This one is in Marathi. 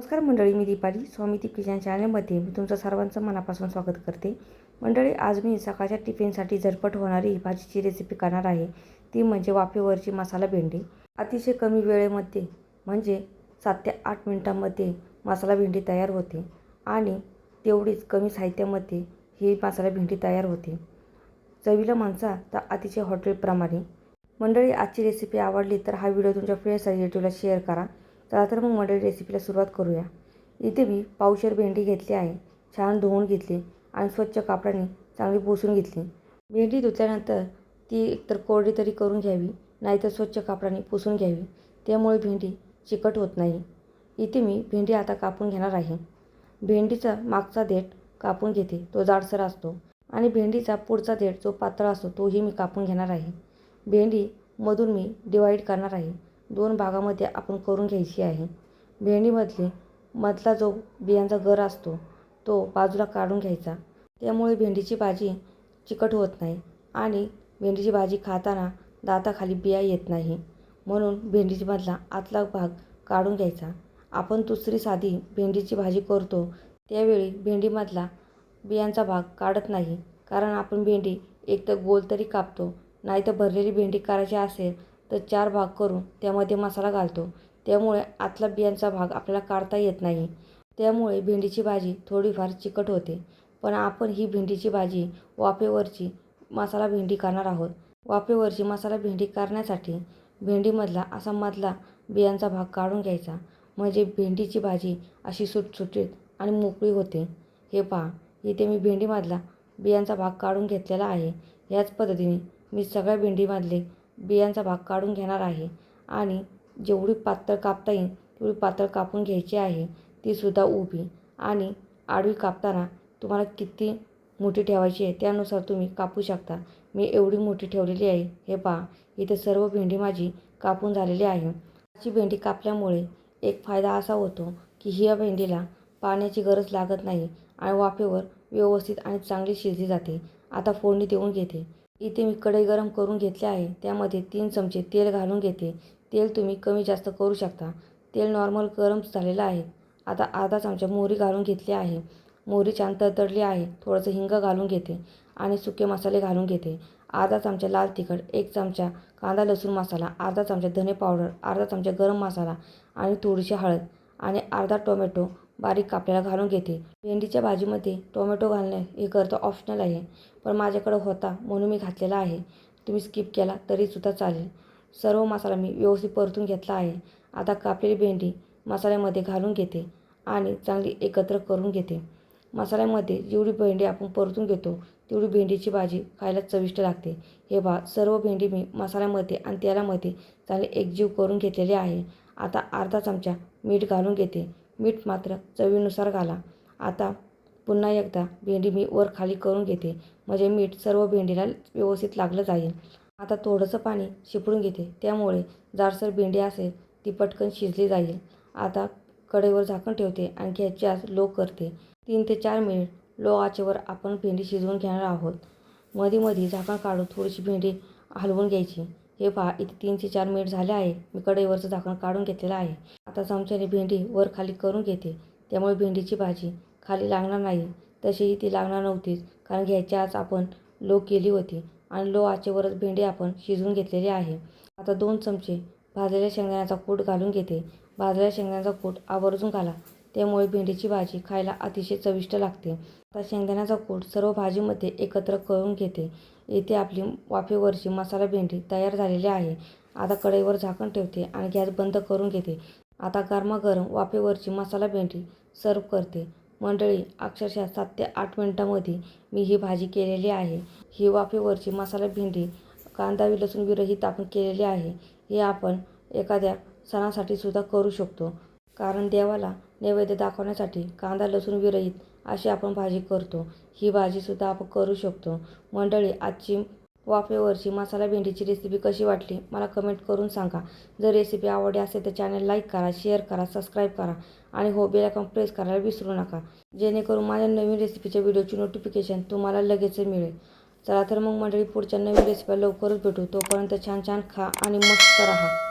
नमस्कार मंडळी मी दीपाली स्वामी ती किचन चॅनलमध्ये मी तुमचं सर्वांचं मनापासून स्वागत करते. मंडळी आज मी सकाळच्या टिफिनसाठी झटपट होणारी भाजीची रेसिपी करणार आहे. ती म्हणजे वाफेवरची मसाला भेंडी. अतिशय कमी वेळेमध्ये म्हणजे सात ते आठ मिनटांमध्ये मसाला भेंडी तयार होते आणि तेवढीच कमी साहित्यामध्ये ही मसाला भेंडी तयार होते. चवीला माणसा तर अतिशय हॉटेलप्रमाणे. मंडळी आजची रेसिपी आवडली तर हा व्हिडिओ तुमच्या फ्रेंड्स रिलेटिव्हला शेअर करा. चला तर मग मंडळी रेसिपीला सुरुवात करूया. इथे मी पावशेर भेंडी घेतली आहे. छान धुवून घेतली आणि स्वच्छ कापडाने चांगली पुसून घेतली. भेंडी धुतल्यानंतर ती एकतर कोरडी तरी करून घ्यावी नाहीतर स्वच्छ कापडाने पुसून घ्यावी. त्यामुळे भेंडी चिकट होत नाही. इथे मी भेंडी आता कापून घेणार आहे. भेंडीचा मागचा देठ कापून घेते तो जाडसर असतो. आणि भेंडीचा पुढचा देठ जो पातळ असतो तोही मी कापून घेणार आहे. भेंडी मधून मी डिवाईड करणार आहे. दोन भागामध्ये आपण करून घ्यायची आहे. भेंडीमधले मधला जो बियांचा गर असतो तो बाजूला काढून घ्यायचा. त्यामुळे भेंडीची भाजी चिकट होत नाही आणि भेंडीची भाजी खाताना दाताखाली बिया येत नाही. म्हणून भेंडीची मधला आतला भाग काढून घ्यायचा. आपण दुसरी साधी भेंडीची भाजी करतो त्यावेळी भेंडीमधला बियांचा भाग काढत नाही. कारण आपण भेंडी एक तर गोल तरी कापतो नाही तर भरलेली भेंडी करायची असेल तर चार भाग करून त्यामध्ये मसाला घालतो. त्यामुळे आतला बियांचा भाग आपल्याला काढता येत नाही. त्यामुळे भेंडीची भाजी थोडीफार चिकट होते. पण आपण ही भेंडीची भाजी वाफेवरची मसाला भेंडी करणार आहोत. वाफेवरची मसाला भेंडी करण्यासाठी भेंडीमधला असा मधला बियांचा भाग काढून घ्यायचा. म्हणजे भेंडीची भाजी अशी सुटसुटीत आणि मोकळी होते. हे पहा इथे मी भेंडीमधला बियांचा भाग काढून घेतलेला आहे. याच पद्धतीने मी सगळ्या भेंडीमधले बियांचा भाग काढून घेणार आहे आणि जेवढी पातळ कापता येईल तेवढी पातळ कापून घ्यायची आहे तीसुद्धा उभी. आणि आडवी कापताना तुम्हाला किती मोठी ठेवायची आहे त्यानुसार तुम्ही कापू शकता. मी एवढी मोठी ठेवलेली आहे हे पहा. इथे सर्व भेंडी माझी कापून झालेली आहे. अशी भेंडी कापल्यामुळे एक फायदा असा होतो की ह्या भेंडीला पाण्याची गरज लागत नाही आणि वाफेवर व्यवस्थित आणि चांगली शिजली जाते. आता फोडणी देऊन घेते. इथे मी कढई गरम करून घेतले आहे. त्यामध्ये तीन चमचे तेल घालून घेते. तेल तुम्ही कमी जास्त करू शकता. तेल नॉर्मल गरम झालेलं आहे. आता अर्धा चमचा मोहरी घालून घेतली आहे. मोहरी छान तडतडली आहे. थोडंसं हिंग घालून घेते आणि सुके मसाले घालून घेते. अर्धा चमचा लाल तिखट एक चमचा कांदा लसूण मसाला अर्धा चमचा धने पावडर अर्धा चमचा गरम मसाला आणि थोडीशी हळद आणि अर्धा टोमॅटो बारीक कापलेला घालून घेते. भेंडीच्या भाजीमध्ये टोमॅटो घालणे हे करतं ऑप्शनल आहे पण माझ्याकडं होता म्हणून मी घातलेला आहे. तुम्ही स्किप केला तरीसुद्धा चालेल. सर्व मसाला मी व्यवस्थित परतून घेतला आहे. आता कापलेली भेंडी मसाल्यामध्ये घालून घेते आणि चांगली एकत्र करून घेते. मसाल्यामध्ये जेवढी भेंडी आपण परतून घेतो तेवढी भेंडीची भाजी खायला चविष्ट लागते. हे बा सर्व भेंडी मी मसाल्यामध्ये आणि तेलामध्ये चांगले एकजीव करून घेतलेले आहे. आता अर्धा चमचा मीठ घालून घेते. मीठ मात्र चवीनुसार घाला. आता पुन्हा एकदा भेंडी मी वर खाली करून घेते. म्हणजे मीठ सर्व भेंडीला व्यवस्थित लागलं जाईल. आता थोडंसं पाणी शिपडून घेते. त्यामुळे जाडसर भेंडी असेल ती पटकन शिजली जाईल. आता कढईवर झाकण ठेवते आणि गॅसची आज लो करते. तीन ते चार मिनिट लो आचेवर आपण भेंडी शिजवून घेणार आहोत. मध्ये मध्ये झाकण काढून थोडीशी भेंडी हलवून घ्यायची. हे पहा इथे तीन ते चार मिनिट झाले आहे. मी कढईवरचं झाकण काढून घेतलेलं आहे. आता चमच्याने भेंडी वर खाली करून घेते. त्यामुळे भेंडीची भाजी खाली लागणार नाही. तशीही ती लागणार नव्हतीच कारण घ्यायच्या आज आपण लो केली होती आणि लो आचेवरच भेंडी आपण शिजवून घेतलेली आहे. आता दोन चमचे भाजलेल्या शेंगदाण्याचा कूट घालून घेते. भाजलेल्या शेंगदाण्याचा कूट आवर्जून घाला. त्यामुळे भेंडीची भाजी खायला अतिशय चविष्ट लागते. आता शेंगदाण्याचा कूट सर्व भाजीमध्ये एकत्र करून घेते. येथे आपली वाफेवरची मसाला भेंडी तयार झालेली आहे. आता कढईवर झाकण ठेवते आणि गॅस बंद करून घेते. आता गरमागरम वाफेवरची मसाला भेंडी सर्व करते. मंडळी अक्षरशः सात ते आठ मिनटामध्ये मी ही भाजी केलेली आहे. ही वाफेवरची मसाला भेंडी कांदा लसूण विरहित आपण केलेली आहे. हे आपण एखाद्या सणासाठी सुद्धा करू शकतो. कारण देवाला नैवेद्य दाखवण्यासाठी कांदा लसूण विरहित अशी आपण भाजी करतो. ही भाजीसुद्धा आपण करू शकतो. मंडळी आजची वाफेवरची मसाला भेंडीची रेसिपी कशी वाटली? मला कमेंट करून सांगा. जर रेसिपी आवडली असेल तर चॅनल लाईक करा शेअर करा सबस्क्राईब करा आणि हो बेल आयकॉन प्रेस करायला विसरू नका. जेणेकरून माझ्या नवीन रेसिपीच्या व्हिडिओची नोटिफिकेशन तुम्हाला लगेच मिळेल. चला तर मग मंडळी पुढच्या नवीन रेसिपी लवकरच भेटू. तोपर्यंत छान छान खा आणि मस्त राहा.